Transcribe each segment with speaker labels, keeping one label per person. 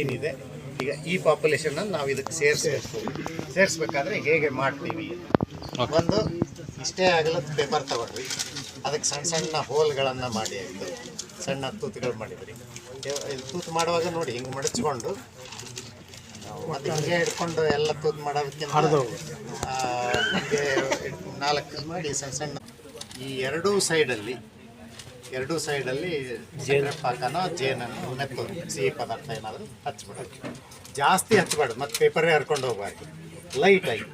Speaker 1: ಏನಿದೆ ಈಗ ಈ ಪಾಪ್ಯುಲೇಷನ್ ನಾವು ಇದಕ್ಕೆ ಸೇರಿಸಬೇಕು. ಸೇರಿಸ್ಬೇಕಾದ್ರೆ ಹೇಗೆ ಮಾಡ್ತೀವಿ? ಒಂದು ಇಷ್ಟೇ ಆಗಲ್ಲ ಪೇಪರ್ ತಗೊಳ್ರಿ. ಅದಕ್ಕೆ ಸಣ್ಣ ಸಣ್ಣ ಹೋಲ್ಗಳನ್ನು ಮಾಡಿ ಆಯಿತು. ಸಣ್ಣ ತೂತುಗಳು ಮಾಡಿದ್ರಿ. ಇದು ತೂತು ಮಾಡುವಾಗ ನೋಡಿ ಹಿಂಗೆ ಮಡಚ್ಕೊಂಡು ಮತ್ತೆ ಹಿಂಗೆ ಹಿಡ್ಕೊಂಡು ಎಲ್ಲ ತೂತು ಮಾಡೋದಕ್ಕಿಂತ ಹಿಂಗೆ ನಾಲ್ಕು ಮಾಡಿ ಸಣ್ಣ ಸಣ್ಣ ಈ ಎರಡೂ ಸೈಡಲ್ಲಿ ಎರಡೂ ಸೈಡಲ್ಲಿ ಜೇನು ಪಾಕನೋ ಜೇನನ್ನು ಮೆತ್ತೋದು ಸಿಹಿ ಪದಾರ್ಥ ಏನಾದರೂ ಹಚ್ಬಿಡೋದು ಜಾಸ್ತಿ ಹಚ್ಬಾರ್ದು ಮತ್ತೆ ಪೇಪರೇ ಹರ್ಕೊಂಡು ಹೋಗ್ಬಾರ್ದು. ಲೈಟಾಗಿ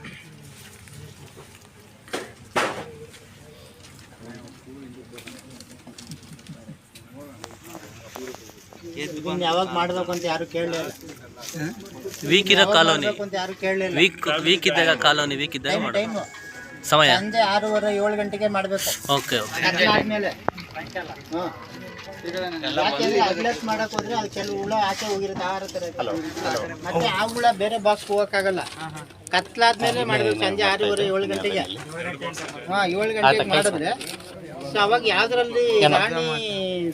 Speaker 2: ಯಾವಾಗ ಮಾಡಬೇಕು ಅಂತ ಯಾರು ಕೇಳಲಿಲ್ಲ
Speaker 3: ವೀಕ್ ಇರೋ ಕಾಲೋನಿ.
Speaker 2: ಯಾರು ಕೇಳಲಿಲ್ಲ
Speaker 3: ವೀಕ್ ವೀಕ್ ಇದ್ದಾಗ ಕಾಲೋನಿ ವೀಕ್ ಇದ್ದಾಗ ಮಾಡೋ ಸಮಯ?
Speaker 2: ಸಂಜೆ ಆರೂವರೆ ಏಳು ಗಂಟೆಗೆ ಮಾಡಬೇಕು.
Speaker 3: ಓಕೆ ಓಕೆ
Speaker 2: ಆದ್ಮೇಲೆ. ಅಗ್ಲಸ್ ಮಾಡಕ್ ಹೋದ್ರೆ ಅದು ಕೆಲವು ಹುಳ ಆಚೆ ಹೋಗಿರುತ್ತೆ ಆಹಾರ ತರ ಮತ್ತೆ ಆ ಹುಳ ಬೇರೆ ಬಾಕ್ಸ್ ಹೋಗಕ್ಕಾಗಲ್ಲ. ಕತ್ಲಾದ್ಮೇಲೆ ಮಾಡಿದ್ರೆ ಸಂಜೆ ಆರೂವರೆ ಏಳು ಗಂಟೆಗೆ. ಹಾ ಏಳು ಗಂಟೆಗೆ ಮಾಡಿದ್ರೆ ಸೊ ಅವಾಗ ಯಾವ್ದ್ರಲ್ಲಿ ರಾಣಿ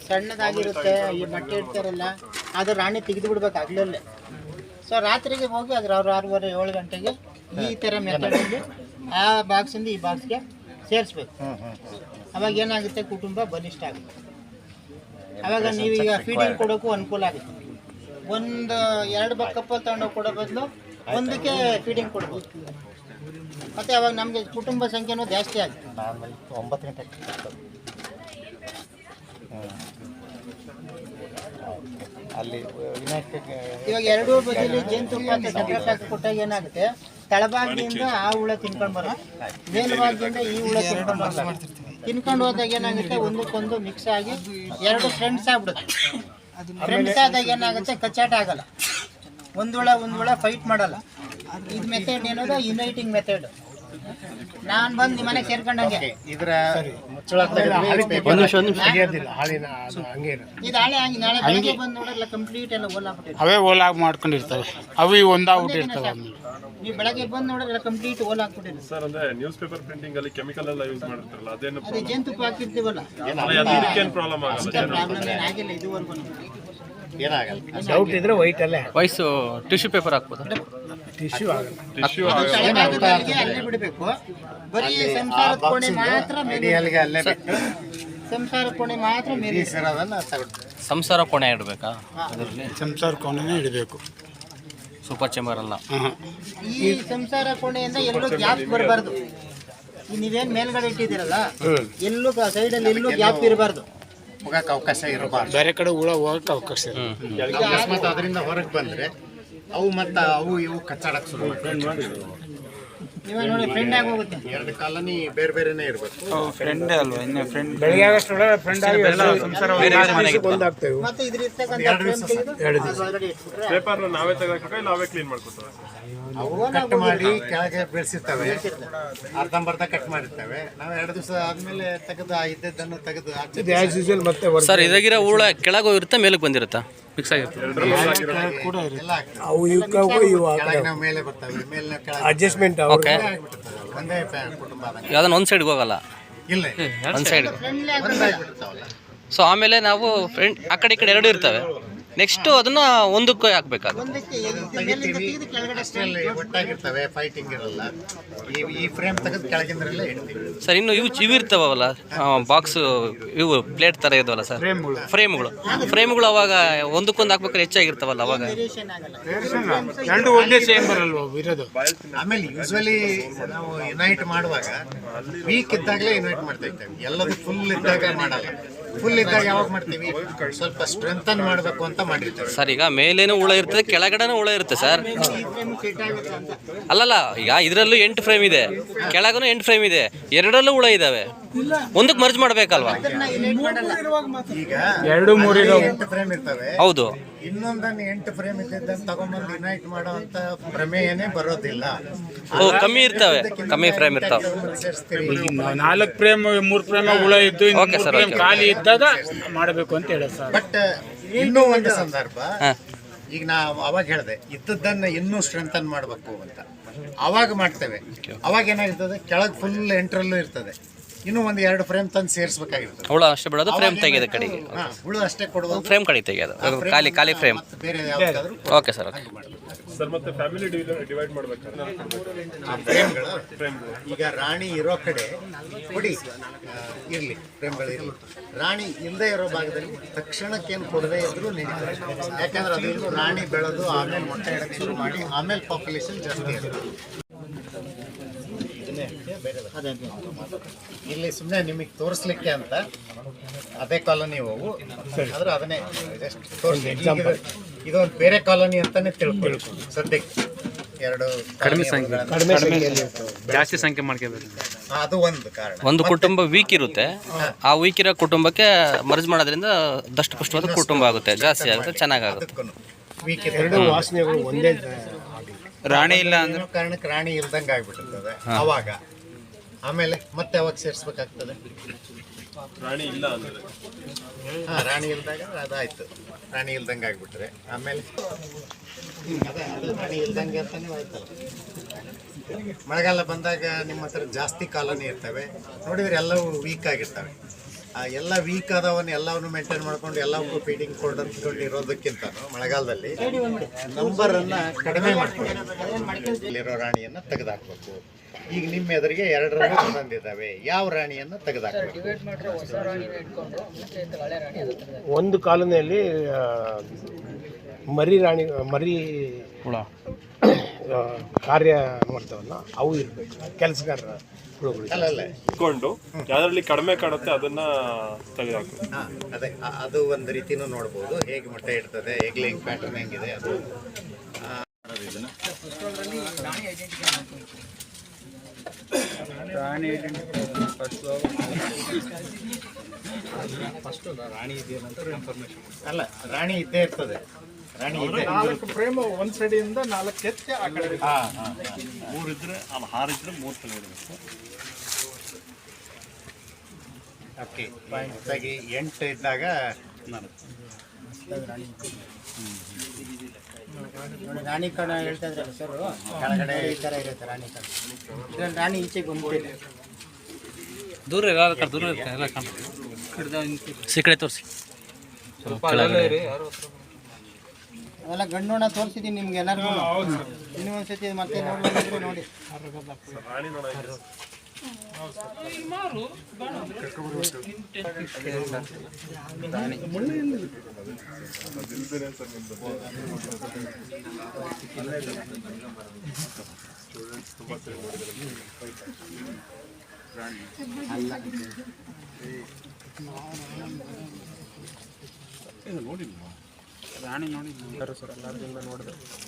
Speaker 2: ಸಣ್ಣದಾಗಿರುತ್ತೆ ಈ ಬಟ್ಟೆ ಇಡ್ತಾರಲ್ಲ ಅದು ರಾಣಿ ತೆಗೆದು ಬಿಡ್ಬೇಕು ಸೊ ರಾತ್ರಿಗೆ ಹೋಗಿ ಅದ್ರ ಅವ್ರು ಆರೂವರೆ ಏಳು ಗಂಟೆಗೆ ಈ ಥರ ಮೆಥಡಲ್ಲಿ ಆ ಬಾಕ್ಸಿಂದ ಈ ಬಾಕ್ಸ್ಗೆ ಸೇರಿಸ್ಬೇಕು. ಅವಾಗ ಏನಾಗುತ್ತೆ? ಕುಟುಂಬ ಬಲಿಷ್ಠ ಆಗುತ್ತೆ. ಅವಾಗ ನೀವೀಗ ಫೀಡಿಂಗ್ ಕೊಡೋಕ್ಕೂ ಅನುಕೂಲ ಆಗುತ್ತೆ. ಒಂದು ಎರಡು ಬಕ್ಕಪ್ಪ ತಗೊಂಡೋಗಿ ಕೊಡೋ ಬದಲು ಒಂದಕ್ಕೆ ಫೀಡಿಂಗ್ ಕೊಡ್ಬೋದು. ಮತ್ತು ಅವಾಗ ನಮಗೆ ಕುಟುಂಬ ಸಂಖ್ಯೆನೂ ಜಾಸ್ತಿ ಆಗುತ್ತೆ.
Speaker 1: ಒಂಬತ್ತು ಗಂಟೆ ಅಲ್ಲಿ
Speaker 2: ಇವಾಗ ಎರಡೂ ಬದಲು ಜೇನುತುಪ್ಪ ತುಂಬ ಕೊಟ್ಟಾಗ ಏನಾಗುತ್ತೆ? ತಳಭಾಗದಿಂದ ಆ ಹುಳ ತಿನ್ಕೊಂಡು ಬರೋ ಮೇಲ್ಭಾಗದಿಂದ ಈ ಹುಳ ತಿನ್ಕೊಂಡು ಬರ ತಿನ್ಕೊಂಡು ಹೋದಾಗ ಏನಾಗುತ್ತೆ? ಒಂದಕ್ಕೊಂದು ಮಿಕ್ಸ್ ಆಗಿ ಎರಡು ಫ್ರೆಂಡ್ಸ್ ಆಗ್ಬಿಡುತ್ತೆ. ಫ್ರೆಂಡ್ಸ್ ಆದಾಗ ಏನಾಗುತ್ತೆ? ಕಚ್ಚಾಟ ಆಗಲ್ಲ. ಒಂದು ಹುಳ ಒಂದು ಹುಳ ಫೈಟ್ ಮಾಡಲ್ಲ. ಇದು ಮೆಥಡ್ ಏನದು? ಯುನೈಟಿಂಗ್ ಮೆಥಡ್ ನಾನು ಬಂದು ನಿಮ್ಮನೆ ಮನೆಗೆ ಸೇರ್ಕೊಂಡಂಗೆ.
Speaker 1: ಇದರ
Speaker 2: ಇದು ಹಾಳೆ ಹಂಗೆ ನಾಳೆ ಬೆಳಗ್ಗೆ ಬಂದು ನೋಡಲ್ಲ ಕಂಪ್ಲೀಟ್ ಎಲ್ಲ ಓಲಾಗ್ಬಿಟ್ಟಿದೆ
Speaker 4: ಅವೇ ಓಲಾಗಿ ಮಾಡ್ಕೊಂಡಿರ್ತವೆ ಅವು ಇವು ಒಂದಾಗ್ಬಿಟ್ಟಿರ್ತವೆ
Speaker 2: ನೀವು ಬೆಳಗ್ಗೆ ಬಂದು ನೋಡಿದ್ರೆ ಕಂಪ್ಲೀಟ್ ಓಲಾಗ್ಬಿಟ್ಟಿದೆ
Speaker 5: ಸರ್ ಅಂದ್ರೆ ನ್ಯೂಸ್ ಪೇಪರ್ ಪ್ರಿಂಟಿಂಗ್ ಅಲ್ಲಿ ಕೆಮಿಕಲ್ ಎಲ್ಲ ಯೂಸ್ ಮಾಡಿರ್ತಾರಲ್ಲ ಅದೇನು
Speaker 2: ಅದೇ ಜೇನುತುಪ್ಪ ಹಾಕಿರ್ತೀವಲ್ಲ?
Speaker 5: ಅದು ಇದಕ್ಕೇನು ಪ್ರಾಬ್ಲಮ್ ಆಗಲ್ಲ
Speaker 2: ಪ್ರಾಬ್ಲಮ್ ಏನಾಗಿಲ್ಲ ಇದುವರೆಗೂ.
Speaker 1: ಏನಾಗಲ್ಲ.
Speaker 6: ಡೌಟ್ ಇದ್ರೆ ವೈಟ್ ಅಲ್ಲೇ
Speaker 3: ವಯಸ್ಸು ಟಿಶ್ಯೂ ಪೇಪರ್ ಹಾಕ್ಬೋದು.
Speaker 6: ಟಿಶ್ಯೂ ಆಗಲ್ಲ.
Speaker 5: ಟಿಶ್ಯೂ
Speaker 2: ತಳಭಾಗದವರೆಗೆ ಅಲ್ಲೇ ಬಿಡಬೇಕು. ಬರೀ ಸಂಸಾರದ ಕೋಣೆ ಮಾತ್ರ ಮೇಲೆ
Speaker 1: ಅಲ್ಲಿಗೆ ಅಲ್ಲೇ ಬಿಟ್ಟು
Speaker 2: ಸಂಸಾರ ಕೋಣೆ ಮಾತ್ರ ಮೇಲೆ
Speaker 1: ಬೀಸಿರೋದನ್ನ ತಗೊಳ್ತೀವಿ
Speaker 3: ಸಂಸಾರ ಕೋಣೆ ಇಡಬೇಕಾ? ಅದರಲ್ಲಿ?
Speaker 4: ಸಂಸಾರ ಕೋಣೆನೇ ಇಡಬೇಕು.
Speaker 3: ಸೂಪರ್ ಚೇಂಬರ್ ಅಲ್ಲ.
Speaker 2: ಈ ಸಂಸಾರ ಕೋಣೆಯಿಂದ ಎಲ್ಲೂ ಗ್ಯಾಪ್ ಬರಬಾರ್ದು. ನೀವೇನ್ ಮೇಲ್ಗಡೆ ಇಟ್ಟಿದ್ದೀರಲ್ಲ ಎಲ್ಲೂ ಅಲ್ಲಿ ಎಲ್ಲೂ ಗ್ಯಾಪ್ ಇರಬಾರ್ದು.
Speaker 1: ಹೋಗಕ್ಕೆ ಅವಕಾಶ ಇರಬಾರ್ದು.
Speaker 4: ಬೇರೆ ಕಡೆ ಹುಳ ಹೋಗಕ್ಕೆ ಅವಕಾಶ
Speaker 1: ಅದರಿಂದ ಹೊರಗೆ ಬಂದ್ರೆ ಅವು ಮತ್ತೆ ಅವು ಇವು ಕಚ್ಚಾಡಕ್ಕೆ ಶುರು
Speaker 2: ನೋಡಿ ಫ್ರೆಂಡ್ ಆಗಿ ಹೋಗುತ್ತೆ
Speaker 1: ಎರಡು ಕಾಲನಿ ಬೇರೆ ಬೇರೆನೇ ಇರಬೇಕು.
Speaker 4: ಫ್ರೆಂಡ್ ಅಲ್ವಾ? ಇನ್ನೇ ಫ್ರೆಂಡ್
Speaker 6: ಬೆಳಿಗ್ಗೆ ಆಗಷ್ಟೊಳಗೆ ಫ್ರೆಂಡ್ ಆಗಿ ಒಂದಾಗ್ತೇವೆ
Speaker 2: ಮತ್ತೆ ಇದ್ರ ಇರ್ತಕ್ಕಂಥ ಫ್ರೇಮ್ ತೆಗೆದು ಅದ್ರೊಳಗಡೆ ಇಟ್ಬಿಟ್ರೆ
Speaker 5: ಪೇಪರ್ ನಾವೇ ಇಲ್ಲ ನಾವೇ ಕ್ಲೀನ್ ಮಾಡ್ಕೊತೇವೆ
Speaker 1: ಅವು ಕಟ್ ಮಾಡಿ ಕೆಳಗೆ ಬೆಳೆಸಿರ್ತವೆ. ಅರ್ಧಂಬರ್ಧ ಕಟ್ ಮಾಡಿರ್ತವೆ. ನಾವು ಎರಡು ದಿವಸ ಆದಮೇಲೆ ತೆಗೆದು ಇದ್ದದ್ದನ್ನು ತೆಗೆದು
Speaker 6: ಹಾಕ್ತಿದ್ವಿ ಯೂಶುವಲ್ ಮತ್ತೆ
Speaker 3: ಸರ್ ಇದಾಗಿರೋ ಹುಳ ಕೆಳಗೆ ಹೋಗಿರುತ್ತೆ ಮೇಲಕ್ಕೆ ಬಂದಿರುತ್ತಾ? ಮಿಕ್ಸ್
Speaker 1: ಆಗಿರ್ತದೆ
Speaker 6: ಅವು ಇವಕ್ಕವು ಇವು
Speaker 1: ಕೆಳಗೆ ನಾವು ಮೇಲೆ ಬರ್ತವೆ. ಮೇಲೆ ಕೆಳಗೆ
Speaker 6: ಅಡ್ಜಸ್ಟ್ಮೆಂಟ್
Speaker 3: ಓಕೆ.
Speaker 1: ಒಂದೇ ಕುಟುಂಬ
Speaker 3: ಯಾವ್ದನ್ನ ಒಂದು ಸೈಡ್ಗೆ ಹೋಗಲ್ಲ?
Speaker 1: ಇಲ್ಲ
Speaker 3: ಒಂದು ಸೈಡ್ ಸೊ ಆಮೇಲೆ ನಾವು ಫ್ರೆಂಡ್ ಆ ಕಡೆ ಈ ಕಡೆ ಎರಡು ಇರ್ತವೆ. ನೆಕ್ಸ್ಟು ಅದನ್ನ ಒಂದಕ್ಕೆ ಹಾಕ್ಬೇಕಾಗುತ್ತೆ
Speaker 1: ಅಷ್ಟರಲ್ಲಿ ಒಟ್ಟಾಗಿರ್ತವೆ ಫೈಟಿಂಗ್ ಇರಲ್ಲ. ಈ ಈ ಫ್ರೇಮ್ ತೆಗೆದು ಕೆಳಗಿಂದ್ರಲ್ಲೇ ಇಡ್ತೀವಿ.
Speaker 3: ಸರ್ ಇನ್ನು ಇವು ಇವು ಇರ್ತಾವಲ್ಲ ಬಾಕ್ಸ್ ಇವು ಪ್ಲೇಟ್ ಥರ ಇದಾವಲ್ಲ ಸರ್? ಫ್ರೇಮ್ಗಳು ಫ್ರೇಮ್ಗಳು ಅವಾಗ ಒಂದಕ್ಕೊಂದು ಹಾಕ್ಬೇಕಾದ್ರೆ ಹೆಚ್ಚಾಗಿರ್ತಾವಲ್ಲ ಅವಾಗ?
Speaker 4: ಎರಡು ಒಂದೇ ಸೇಮ್ ಬರಲ್ವಾ ಅವು ಇರೋದು?
Speaker 1: ಆಮೇಲೆ ಯೂಸ್ವಲಿ ನಾವು ಯುನೈಟ್ ಮಾಡುವಾಗ ವೀಕ್ ಇದ್ದಾಗಲೇ ಯುನೈಟ್ ಮಾಡ್ತಾ ಇದ್ದೇವೆ ಎಲ್ಲದು ಫುಲ್ ಇದ್ದಾಗ ಮಾಡಲ್ಲ. ಫುಲ್ ಇದ್ದಾಗ ಯಾವಾಗ ಮಾಡ್ತೀವಿ? ಸ್ವಲ್ಪ ಸ್ಟ್ರೆಂಥನ್ ಮಾಡಬೇಕು ಅಂತ ಮಾಡಿರ್ತೀವಿ.
Speaker 3: ಸರ್, ಈಗ ಮೇಲೇನು ಹುಳ ಇರ್ತದೆ, ಕೆಳಗಡೆನೂ ಹುಳ ಇರುತ್ತೆ ಸರ್. ಅಲ್ಲಲ್ಲ, ಈಗ ಇದರಲ್ಲೂ ಎಂಟು ಫ್ರೇಮ್ ಇದೆ. ಕೆಳಗೂ ಎಂಟು ಫ್ರೇಮ್ ಇದೆ. ಎರಡರಲ್ಲೂ ಹುಳ ಇದಾವೆ. ಒಂದಕ್ಕೆ ಮರ್ಜ್ ಮಾಡ್ಬೇಕಲ್ವಾ?
Speaker 4: ಎರಡು ಮೂರು
Speaker 1: ಎಂಟು ಫ್ರೇಮ್ ಇರ್ತವೆ.
Speaker 3: ಹೌದು.
Speaker 1: ಇನ್ನೊಂದನ್ನು ಎಂಟು ಫ್ರೇಮ್ ಇದ್ದದ್ದನ್ನು ತಗೊಂಬಂದು ಯುನೈಟ್ ಮಾಡುವಂತ ಪ್ರಮೇಯನೇ ಬರೋದಿಲ್ಲ.
Speaker 3: ಓ ಕಮ್ಮಿ ಇರ್ತವೆ. ಕಮ್ಮಿ ಫ್ರೇಮ್ ಇರ್ತಾವೆ.
Speaker 4: ನಾಲ್ಕು ಫ್ರೇಮ್ ಮೂರು ಫ್ರೇಮ್ ಹುಳ ಇದ್ದು ಫ್ರೇಮ್ ಖಾಲಿ ಇದ್ದಾಗ ಮಾಡಬೇಕು ಅಂತ ಹೇಳ ಸರ್
Speaker 1: ಬಟ್ ಇನ್ನೂ ಒಂದು ಸಂದರ್ಭ. ಈಗ ನಾವು ಅವಾಗ ಹೇಳಿದೆ ಇದ್ದದ್ದನ್ನ ಇನ್ನೂ ಸ್ಟ್ರೆಂಥನ್ ಮಾಡಬೇಕು ಅಂತ. ಅವಾಗ ಮಾಡ್ತೇವೆ. ಅವಾಗ ಏನಾಗಿರ್ತದೆ ಕೆಳಗೆ ಫುಲ್ ಎಂಟ್ರಲ್ಲೂ ಇರ್ತದೆ. ಇನ್ನೂ ಒಂದು ಎರಡು ಫ್ರೇಮ್ ತಂದು ಸೇರಿಸಬೇಕಾಗಿರುತ್ತೆ
Speaker 3: ಹುಳ ಅಷ್ಟೇ ಬಿಡೋದು ಫ್ರೇಮ್ ತೆಗೆಯೋದು ಕಡೆಗೆ.
Speaker 1: ಹಾ ಹುಳು ಅಷ್ಟೇ ಕೊಡೋದು.
Speaker 3: ಫ್ರೇಮ್ ಕಡೆ ತೆಗೆಯೋದು. ಖಾಲಿ ಖಾಲಿ ಫ್ರೇಮ್.
Speaker 1: ಮತ್ತೆ ಬೇರೆ ಯಾವ್ದಾದ್ರು
Speaker 3: ಓಕೆ ಸರ್ ಓಕೆ.
Speaker 5: ಸರ್ ಮತ್ತೆ ಫ್ಯಾಮಿಲಿ ಡಿವೈಡ್ ಮಾಡ್ಬೇಕಾದ್ರೆ
Speaker 1: ಆ ಫ್ರೇಮ್ಗಳು? ಈಗ ರಾಣಿ ಇರೋ ಕಡೆ ಕೊಡಿ. ಇರ್ಲಿ ಫ್ರೇಮ್ಗಳು ಇರಲಿ. ರಾಣಿ ಇಲ್ಲದೆ ಇರೋ ಭಾಗದಲ್ಲಿ ತಕ್ಷಣಕ್ಕೇನು ಕೊಡದೇ ಇದ್ರೂ ನಡೀತದೆ ಯಾಕಂದ್ರೆ ಅದು ಇನ್ನು ರಾಣಿ ಬೆಳೆದು ಆಮೇಲೆ ಮೊಟ್ಟೆ ಇಡಕ್ಕೆ ಶುರು ಮಾಡಿ ಆಮೇಲೆ ಪಾಪ್ಯುಲೇಷನ್ ಜಾಸ್ತಿ ಇರುತ್ತೆ. ಇದನ್ನೇ ಇಲ್ಲಿ ಸುಮ್ಮನೆ ನಿಮಗೆ ತೋರಿಸ್ಲಿಕ್ಕೆ ಅಂತ. ಅದೇ ಕಾಲೋನಿ ಹೋಗು ಆದ್ರೆ ಅದನ್ನೇ ತೋರ್ಸಿ. ಇದು- ಇದೊಂದು ಬೇರೆ ಕಾಲೋನಿ ಅಂತಾನೆ ತಿಳ್ಕೊಳ್ಳಿ ಸದ್ಯಕ್ಕೆ ಎರಡು ಕಡಿಮೆ ಸಂಖ್ಯೆ.
Speaker 4: ಜಾಸ್ತಿ ಸಂಖ್ಯೆ ಮಾಡ್ಕೋಬೇಕು.
Speaker 1: ಅದು ಒಂದು ಕಾರಣ.
Speaker 3: ಒಂದು ಕುಟುಂಬ ವೀಕ್ ಇರುತ್ತೆ. ಆ ವೀಕ್ ಇರೋ ಕುಟುಂಬಕ್ಕೆ ಮರ್ಜ್ ಮಾಡೋದ್ರಿಂದ ದಷ್ಟಪುಷ್ಟವಾದ ಕುಟುಂಬ ಆಗುತ್ತೆ. ಜಾಸ್ತಿ ಆಗುತ್ತೆ ಚೆನ್ನಾಗಾಗುತ್ತೆ.
Speaker 1: ಅದಕ್ಕೂ ವೀಕ್
Speaker 6: ಎರಡು ವಾಸನೆಗಳು ಒಂದೇ
Speaker 4: ರಾಣಿ ಇಲ್ಲ
Speaker 1: ಅಂದ್ರೆ ಕಾರಣಕ್ಕೆ ರಾಣಿ ಇಲ್ದಂಗೆ ಆಗ್ಬಿಟ್ಟಿರ್ತದೆ. ಅವಾಗ. ಆಮೇಲೆ ಮತ್ತೆ ಅವಾಗ ಸೇರಿಸ್ಬೇಕಾಗ್ತದೆ?
Speaker 5: ರಾಣಿ ಇಲ್ಲ ಅಂದ್ರೆ.
Speaker 1: ಹಾ ರಾಣಿ ಇಲ್ದಾಗ ಅದಾಯ್ತು ರಾಣಿ ಇಲ್ದಂಗೆ ಆಗ್ಬಿಟ್ರೆ. ಆಮೇಲೆ ರಾಣಿ ಇಲ್ದಂಗೆ ಅಂತಾನೆ ಆಯ್ತಲ್ಲ ಮಳೆಗಾಲ ಬಂದಾಗ ನಿಮ್ಮ ಹತ್ರ ಜಾಸ್ತಿ ಕಾಲೋನಿ ಇರ್ತವೆ. ನೋಡಿದ್ರೆ ಎಲ್ಲವೂ ವೀಕ್ ಆಗಿರ್ತವೆ. ಆ ಎಲ್ಲ ವೀಕ್ ಆದವನ್ನ ಎಲ್ಲವನ್ನು ಮೇಂಟೈನ್ ಮಾಡ್ಕೊಂಡು ಎಲ್ಲವಕ್ಕೂ ಫೀಡಿಂಗ್ ಕೊಡ್ಕೊಂಡು ಇರೋದಕ್ಕಿಂತ ಮಳೆಗಾಲದಲ್ಲಿ ನಂಬರನ್ನು ಕಡಿಮೆ ಮಾಡ್ಕೊಂಡು ಇಲ್ಲಿರೋ ರಾಣಿಯನ್ನ ತೆಗೆದಾಕ್ಬೇಕು. ಈಗ ನಿಮ್ಮ ಎದುರಿಗೆ ಎರಡರಲ್ಲಿ ಬಂದಿದ್ದಾವೆ ಯಾವ ರಾಣಿಯನ್ನು ತೆಗೆದಾಕ್ಬೇಕು
Speaker 6: ಒಂದು ಕಾಲೋನಿಯಲ್ಲಿ ಆ, ಮರಿ ರಾಣಿ ಮರಿ
Speaker 3: ಹುಳ.
Speaker 6: ಕಾರ್ಯ ಮಾಡ್ತಾವಲ್ಲ ಅವು ಇರಬೇಕು. ಕೆಲಸಗಾರ ಹುಳುಗಳು.
Speaker 5: ಇಟ್ಕೊಂಡು ಯಾವ್ದ್ರಲ್ಲಿ ಕಡಿಮೆ ಕಾಣುತ್ತೆ ಅದನ್ನ ತೆಗೆದಾಕು
Speaker 1: ಹಾ, ಅದೇ ಅದು ಒಂದು ರೀತಿನೂ ನೋಡ್ಬೋದು. ಹೇಗೆ ಮೊಟ್ಟೆ ಇಡ್ತದೆ ಎಗ್ಲಿಂಗ್ ಪ್ಯಾಟರ್ನ್ ಹೆಂಗಿದೆ ಅದು. ಆ, ಇದನ್ನ ಅಲ್ಲ ರಾಣಿ ಇದ್ದೇ ಇರ್ತದೆ. ರಾಣಿ ಇದೆ
Speaker 6: ನಾಲ್ಕು ಪ್ರೇಮ ಒಂದ್ ಸೈಡಿಂದ ನಾಲ್ಕು ಎತ್ತಿ ಆ ಕಡೆ
Speaker 1: ಹಾ ಹಾಂ
Speaker 5: ಮೂರಿದ್ರೆ ಅಲ್ಲಿ ಹಾರಿದ್ರೆ ಮೂರು ಇಡಬೇಕು
Speaker 1: ಓಕೆ ಎಂಟು ಇದ್ದಾಗ
Speaker 2: ನೋಡಿ ರಾಣಿ ಕಣ ಹೇಳ್ತಾ ಇದ್ರಲ್ಲ ಸರ್. ಕೆಳಗಡೆ ಈ ಥರ ಇರುತ್ತೆ ರಾಣಿ ಕಣ. ಇದ್ರಲ್ಲಿ ರಾಣಿ ಈಚೆಗೆ ಬಂದ್ಬಿಟ್ಟಿದೆ.
Speaker 3: ದೂರ ಎಲ್ಲ ಕಡೆ ದೂರ ಇರುತ್ತೆ ಎಲ್ಲ ಕಾಣ್ತದೆ ಈ ಕಡೆ ತೋರಿಸಿ.
Speaker 2: ಅವೆಲ್ಲ ಗಂಡು ಗಂಡೋಣ ತೋರಿಸಿದ್ದೀನಿ ನಿಮ್ಗೆ ಎಲ್ಲರಿಗೂ. ಇನ್ನೂ ಒಂದ್ಸತಿ ಮತ್ತೆ ನೋಡಿ. ನೋಡಿ
Speaker 5: ರಾಣಿ ನೋಡಿಲ್ಲ.
Speaker 4: ಸರ್? ಇದೆಯಾ
Speaker 1: ಹೊಸ್ದಾಗಿ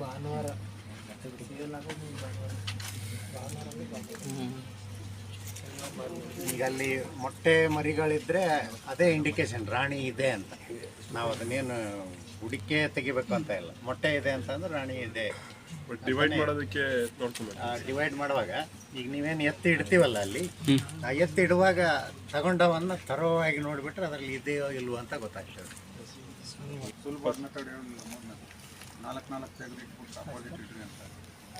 Speaker 2: ಭಾನುವಾರ.
Speaker 1: ಈಗ ಅಲ್ಲಿ ಮೊಟ್ಟೆ ಮರಿಗಳಿದ್ರೆ ಅದೇ ಇಂಡಿಕೇಶನ್ ರಾಣಿ ಇದೆ ಅಂತ. ನಾವು ಅದನ್ನೇನು ಹುಡಿಕೆ ತೆಗಿಬೇಕು ಅಂತ ಇಲ್ಲ. ಮೊಟ್ಟೆ ಇದೆ ಅಂತಂದ್ರೆ ರಾಣಿ ಇದೆ.
Speaker 5: ಡಿವೈಡ್ ಮಾಡೋದಕ್ಕೆ
Speaker 1: ಡಿವೈಡ್ ಮಾಡುವಾಗ ಈಗ ನೀವೇನು ಎತ್ತಿ ಇಡ್ತೀವಲ್ಲ ಅಲ್ಲಿ ಆ ಎತ್ತಿ ಇಡುವಾಗ ತಗೊಂಡವನ್ನ ತರೋವಾಗಿ ನೋಡಿಬಿಟ್ರೆ ಅದರಲ್ಲಿ ಇದೆಯೋ ಇಲ್ವೋ ಅಂತ ಗೊತ್ತಾಗ್ತದೆ.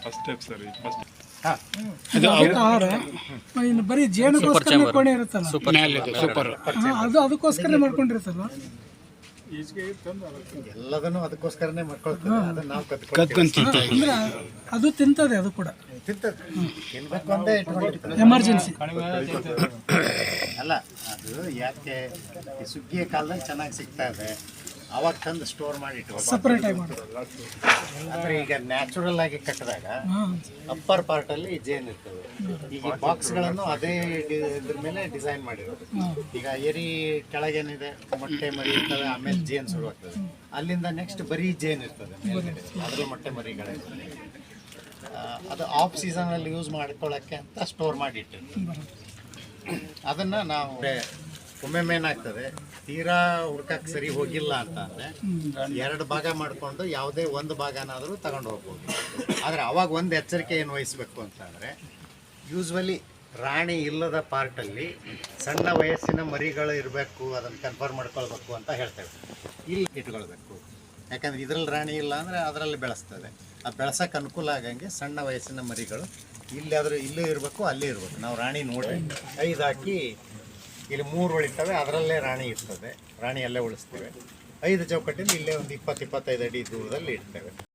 Speaker 5: ಫಸ್ಟ್ ಸ್ಟೆಪ್ ಸರ್ ಫಸ್ಟ್
Speaker 6: ಆಹಾರ ಇನ್ನು ಬರೀ ಜೇನುಗೋಸ್ಕರ ಕೋಣೆ ಇರುತ್ತಲ್ಲ?
Speaker 3: ಸೂಪರ್
Speaker 6: ಅದು ಅದಕ್ಕೋಸ್ಕರ ಮಾಡ್ಕೊಂಡಿರುತ್ತಲ್ಲ
Speaker 1: ಎಲ್ಲದನ್ನು ಅದಕ್ಕೋಸ್ಕರನೇ ಮಾಡ್ಕೊಳ್ತದೆ ಅದನ್ನ ನಾವು ಕತ್ಕೊಳ್ತೀವಿ
Speaker 6: ಅಂದ್ರೆ ಅದು ತಿಂತದೆ ಅದು ಕೂಡ.
Speaker 1: ತಿಂತದೆ. ತಿನ್ಬೇಕು ಅಂತ ಇಟ್ಕೊಂಡಿರ್ತದೆ
Speaker 6: ಎಮರ್ಜೆನ್ಸಿ
Speaker 1: ಅಲ್ಲ ಅದು ಯಾಕೆ ಸುಗ್ಗಿಯ ಕಾಲದಲ್ಲಿ ಚೆನ್ನಾಗಿ ಸಿಗ್ತಾ ಇದೆ. ಅವಾಗ ತಂದು ಸ್ಟೋರ್ ಮಾಡಿ
Speaker 6: ಸಪ್ರೇಟ್ ಆಗಿ ಮಾಡಿ.
Speaker 1: ಅಂದ್ರೆ ಈಗ ನ್ಯಾಚುರಲ್ ಆಗಿ ಕಟ್ಟಿದಾಗ ಅಪ್ಪರ್ ಪಾರ್ಟ್ ಅಲ್ಲಿ ಜೇನ್ ಇರ್ತದೆ. ಈಗ ಬಾಕ್ಸ್ಗಳನ್ನು ಅದೇ ಇದ್ರ ಮೇಲೆ ಡಿಸೈನ್ ಮಾಡಿರೋದು. ಈಗ ಎರಿ ಕೆಳಗೇನಿದೆ ಮೊಟ್ಟೆ ಮರಿ ಇರ್ತವೆ ಆಮೇಲೆ ಜೇನ್ ಶುರುವಾಗ್ತದೆ. ಅಲ್ಲಿಂದ ನೆಕ್ಸ್ಟ್ ಬರೀ ಜೇನ್ ಇರ್ತದೆ ಮೇಲ್ಗಡೆ ಅದ್ರ ಮೊಟ್ಟೆ ಮರಿಗಳಿರ್ತದೆ ಅದು ಆಫ್ ಸೀಸನ್ ಅಲ್ಲಿ ಯೂಸ್ ಮಾಡ್ಕೊಳ್ಳೋಕ್ಕೆ ಅಂತ ಸ್ಟೋರ್ ಮಾಡಿ ಇಟ್ಟಿರ್ತೀವಿ. ಅದನ್ನ ನಾವು ಒಮ್ಮೊಮ್ಮೆ ಏನಾಗ್ತದೆ ತೀರಾ ಹುಡ್ಕಕ್ಕೆ ಸರಿ ಹೋಗಿಲ್ಲ ಅಂತ ಅಂದ್ರೆ ಎರಡು ಭಾಗ ಮಾಡಿಕೊಂಡು ಯಾವುದೇ ಒಂದು ಭಾಗನಾದರೂ ತಗೊಂಡು ಹೋಗ್ಬೋದು. ಆದರೆ ಅವಾಗ ಒಂದು ಎಚ್ಚರಿಕೆ ಏನು ವಹಿಸ್ಬೇಕು ಅಂತಂದರೆ ಯೂಸ್ವಲಿ ರಾಣಿ ಇಲ್ಲದ ಪಾರ್ಟಲ್ಲಿ ಸಣ್ಣ ವಯಸ್ಸಿನ ಮರಿಗಳು ಇರಬೇಕು, ಅದನ್ನು ಕನ್ಫರ್ಮ್ ಮಾಡ್ಕೊಳ್ಬೇಕು ಅಂತ ಹೇಳ್ತೇವೆ. ಇಲ್ಲಿ ಇಟ್ಕೊಳ್ಬೇಕು. ಯಾಕಂದ್ರೆ ಇದ್ರಲ್ಲಿ ರಾಣಿ ಇಲ್ಲ ಅಂದರೆ ಅದರಲ್ಲಿ ಬೆಳೆಸ್ತದೆ. ಆ ಬೆಳೆಸೋಕೆ ಅನುಕೂಲ ಆಗಂಗೆ ಸಣ್ಣ ವಯಸ್ಸಿನ ಮರಿಗಳು ಇಲ್ಲಾದರೂ ಇಲ್ಲೂ ಇರಬೇಕು, ಅಲ್ಲೇ ಇರಬೇಕು. ನಾವು ರಾಣಿ ನೋಡಿ ಐದು ಹಾಕಿ ಇಲ್ಲಿ ಮೂರು ಉಳಿತವೆ, ಅದರಲ್ಲೇ ರಾಣಿ ಇರ್ತದೆ. ರಾಣಿ ಅಲ್ಲೇ ಉಳಿಸ್ತೇವೆ. ಐದು ಚೌಕಟ್ಟಿಂದ ಇಲ್ಲೇ ಒಂದು ಇಪ್ಪತ್ತು, ಇಪ್ಪತ್ತೈದು ಅಡಿ ದೂರದಲ್ಲಿ ಇಡ್ತೇವೆ